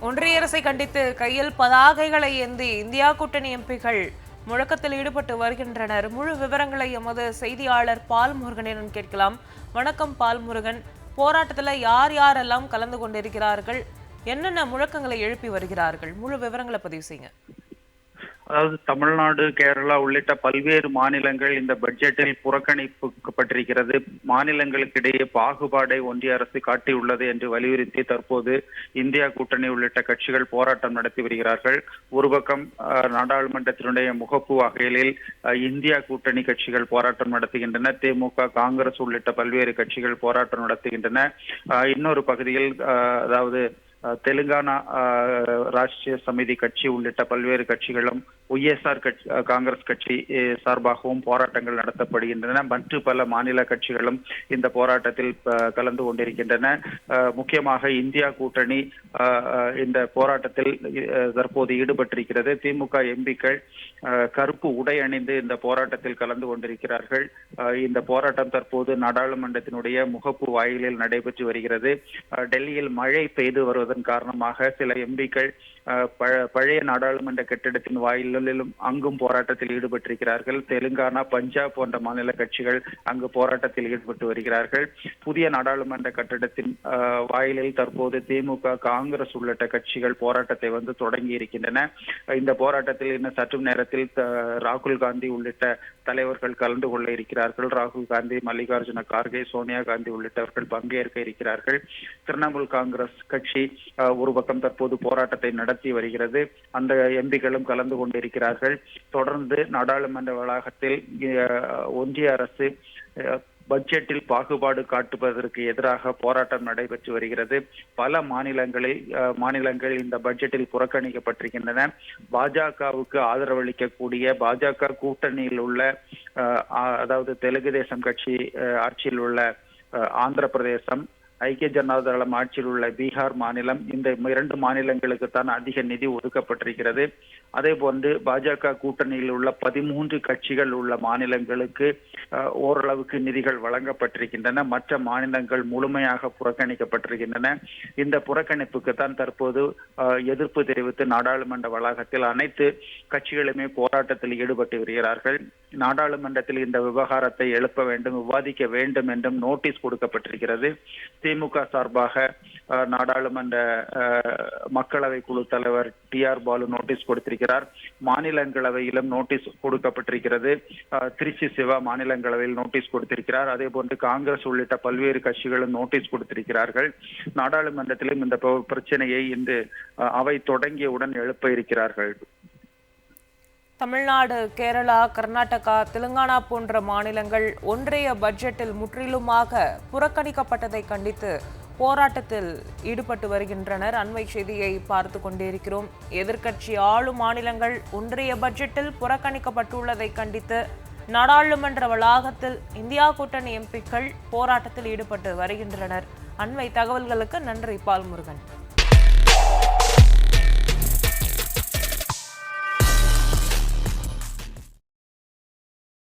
ஒன்றிய அரசை கண்டித்து கையில் பதாகைகளை ஏந்தி இந்தியா கூட்டணி எம்பிகள் முழக்கத்தில் ஈடுபட்டு வருகின்றனர். முழு விவரங்களை எமது செய்தியாளர் பால் முருகனிடம் கேட்கலாம். வணக்கம் பால் முருகன். போராட்டத்தில் யார் யாரெல்லாம் கலந்து கொண்டிருக்கிறார்கள்? என்னென்ன முழக்கங்களை எழுப்பி வருகிறார்கள்? முழு விவரங்களை பதிவு செய்யுங்க. அதாவது தமிழ்நாடு கேரளா உள்ளிட்ட பல்வேறு மாநிலங்கள் இந்த பட்ஜெட்டில் புறக்கணிக்கப்பட்டிருக்கிறது. மாநிலங்களுக்கிடையே பாகுபாடை ஒன்றிய அரசு காட்டியுள்ளது என்று வலியுறுத்தி தற்போது இந்தியா கூட்டணி உள்ளிட்ட கட்சிகள் போராட்டம் நடத்தி வருகிறார்கள். ஒரு பக்கம் அஹ், நாடாளுமன்றத்தினுடைய முகப்பு வகையில் அஹ், இந்தியா கூட்டணி கட்சிகள் போராட்டம் நடத்துகின்றன. திமுக காங்கிரஸ் உள்ளிட்ட பல்வேறு கட்சிகள் போராட்டம் நடத்துகின்றன. அஹ், இன்னொரு பகுதியில் அஹ், அதாவது தெலுங்கானா ராஷ்டிரிய சமிதி கட்சி உள்ளிட்ட பல்வேறு கட்சிகளும் ஒய்எஸ்ஆர் கட்சி காங்கிரஸ் கட்சி சார்பாகவும் போராட்டங்கள் நடத்தப்படுகின்றன. மற்ற பல மாநில கட்சிகளும் இந்த போராட்டத்தில் கலந்து கொண்டிருக்கின்றன. முக்கியமாக இந்தியா கூட்டணி இந்த போராட்டத்தில் தற்போது ஈடுபட்டிருக்கிறது. திமுக எம்பிக்கள் கருப்பு உடை அணிந்து இந்த போராட்டத்தில் கலந்து கொண்டிருக்கிறார்கள். இந்த போராட்டம் தற்போது நாடாளுமன்றத்தினுடைய முகப்பு வாயிலில் நடைபெற்று வருகிறது. டெல்லியில் மழை பெய்து வருவதன் காரணமாக சில எம்பிக்கள் பழைய நாடாளுமன்ற கட்டிடத்தின் வாயிலும் அங்கும் போராட்டத்தில் ஈடுபட்டிருக்கிறார்கள். தெலுங்கானா பஞ்சாப் போன்ற மாநில கட்சிகள் அங்கு போராட்டத்தில் ஈடுபட்டு வருகிறார்கள். புதிய நாடாளுமன்ற கட்டிடத்தின் வாயிலில் தற்போது திமுக காங்கிரஸ் உள்ளிட்ட கட்சிகள் போராட்டத்தை வந்து தொடங்கி இருக்கின்றன. இந்த போராட்டத்தில் இன்னும் சற்று நேரத்தில் ராகுல் காந்தி உள்ளிட்ட தலைவர்கள் கலந்து கொள்ள இருக்கிறார்கள். ராகுல் காந்தி மல்லிகார்ஜுன கார்கே சோனியா காந்தி உள்ளிட்டவர்கள் பங்கேற்க இருக்கிறார்கள். திரிணாமுல் காங்கிரஸ் கட்சி ஒரு பக்கம் தற்போது போராட்டத்தை நடத்தி வருகிறது. அந்த எம்பிக்களும் கலந்து கொண்டிருக்கிறார்கள். தொடர்ந்து நாடாளுமன்ற வளாகத்தில் ஒன்றிய அரசு பட்ஜெட்டில் பாகுபாடு காட்டுவதற்கு எதிராக போராட்டம் நடைபெற்று வருகிறது. பல மாநிலங்களில் அஹ், மாநிலங்கள் இந்த பட்ஜெட்டில் புறக்கணிக்கப்பட்டிருக்கின்றன. பாஜகவுக்கு ஆதரவளிக்கக்கூடிய பாஜக கூட்டணியில் உள்ள அதாவது தெலுங்கு தேசம் கட்சி ஆட்சியில் உள்ள அஹ், ஆந்திர பிரதேசம் ஐக்கிய ஜனதா தளம் ஆட்சியில் உள்ள பீகார் மாநிலம் இந்த இரண்டு மாநிலங்களுக்கு தான் அதிக நிதி ஒதுக்கப்பட்டிருக்கிறது. அதே போன்று பாஜக கூட்டணியில் உள்ள பதிமூன்று கட்சிகள் உள்ள மாநிலங்களுக்கு ஓரளவுக்கு நிதிகள் வழங்கப்பட்டிருக்கின்றன. மற்ற மாநிலங்கள் முழுமையாக புறக்கணிக்கப்பட்டிருக்கின்றன. இந்த புறக்கணிப்புக்கு தான் தற்போது எதிர்ப்பு தெரிவித்து நாடாளுமன்ற வளாகத்தில் அனைத்து கட்சிகளுமே போராட்டத்தில் ஈடுபட்டு வருகிறார்கள். நாடாளுமன்றத்தில் இந்த விவகாரத்தை எழுப்ப வேண்டும் விவாதிக்க வேண்டும் என்றும் நோட்டீஸ் கொடுக்கப்பட்டிருக்கிறது. திமுக சார்பாக நாடாளுமன்ற மக்களவை குழு தலைவர் டி ஆர் பாலு நோட்டீஸ் கொடுத்திருக்கிறார். மாநிலங்களவையிலும் நோட்டீஸ் கொடுக்கப்பட்டிருக்கிறது. திருச்சி சிவா மாநிலங்களவையில் நோட்டீஸ் கொடுத்திருக்கிறார். அதே போன்று காங்கிரஸ் உள்ளிட்ட பல்வேறு கட்சிகளும் நோட்டீஸ் கொடுத்திருக்கிறார்கள். நாடாளுமன்றத்திலும் இந்த ப- பிரச்சனையை இன்று அவை தொடங்கியவுடன் எழுப்ப இருக்கிறார்கள். தமிழ்நாடு கேரளா கர்நாடகா தெலுங்கானா போன்ற மாநிலங்கள் ஒன்றிய பட்ஜெட்டில் முற்றிலுமாக புறக்கணிக்கப்பட்டதை கண்டித்து போராட்டத்தில் ஈடுபட்டு வருகின்றனர். அண்மை செய்தியை பார்த்து கொண்டிருக்கிறோம். எதிர்க்கட்சி ஆளும் மாநிலங்கள் ஒன்றிய பட்ஜெட்டில் புறக்கணிக்கப்பட்டுள்ளதை கண்டித்து நாடாளுமன்ற வளாகத்தில் இந்தியா கூட்டணி எம்பிக்கள் போராட்டத்தில் ஈடுபட்டு வருகின்றனர். அண்மை தகவல்களுக்கு நன்றி பால்முருகன்.